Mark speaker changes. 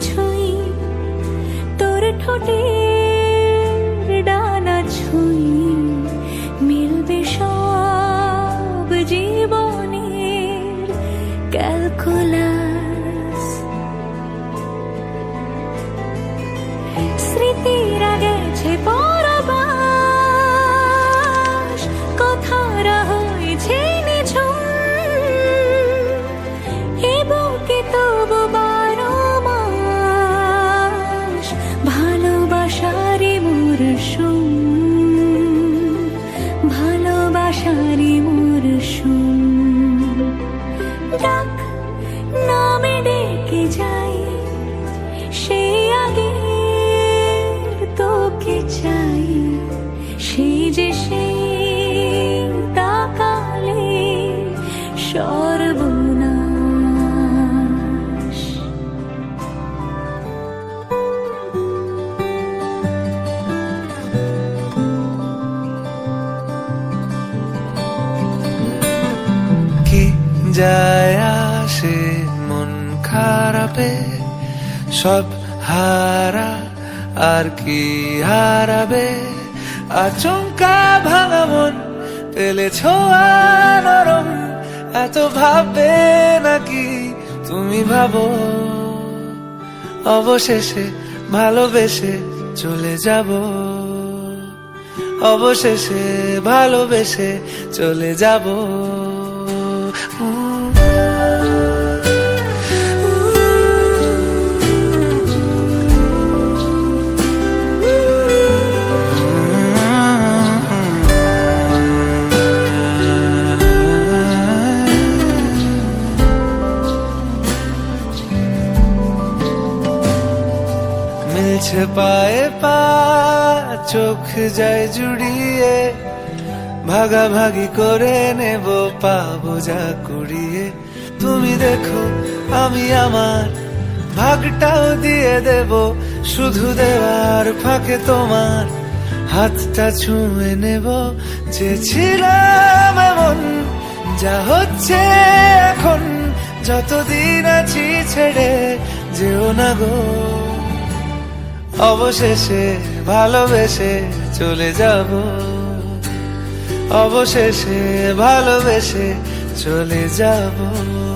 Speaker 1: কি কিছুই তোর ঠোঁটে ডানা ছুঁই, মিলবে সব জীবনের ক্যালকুলাস। স্মৃতিরা গেছে পরবাস, কথারা হয়েছে নিঝুম এ বুকে তবু বারো ডেকে যাই সে আগে তোকে চাই। সেই যে সেই তাকালে সর্বনাশ।
Speaker 2: কি যায় আসে খারাপে সব হারা আর কি হারাবে? আচমকা ভাঙা মন পেলে ছোঁয়া নরম, এত ভাববে নাকি তুমি ভাবো? অবশেষে ভালোবেসে চলে যাব। অবশেষে ভালোবেসে চলে যাব। মিলছে পায়ে পা, চোখ যায় জুড়িয়ে। ভাগাভাগি করে নেব পা যা কুড়িয়ে। তুমি দেখো, আমি আমার ভাগটাও দিয়ে দেব। শুধু দেওয়ার ফাঁকে তোমার হাতটা ছুঁয়ে নেব। যে ছিলাম এমন, যা হচ্ছে এখন। যতদিন আছি ছেড়ে যেও না গো। অবশেষে ভালোবেসে চলে যাব। অবশেষে ভালোবেসে চলে যাব।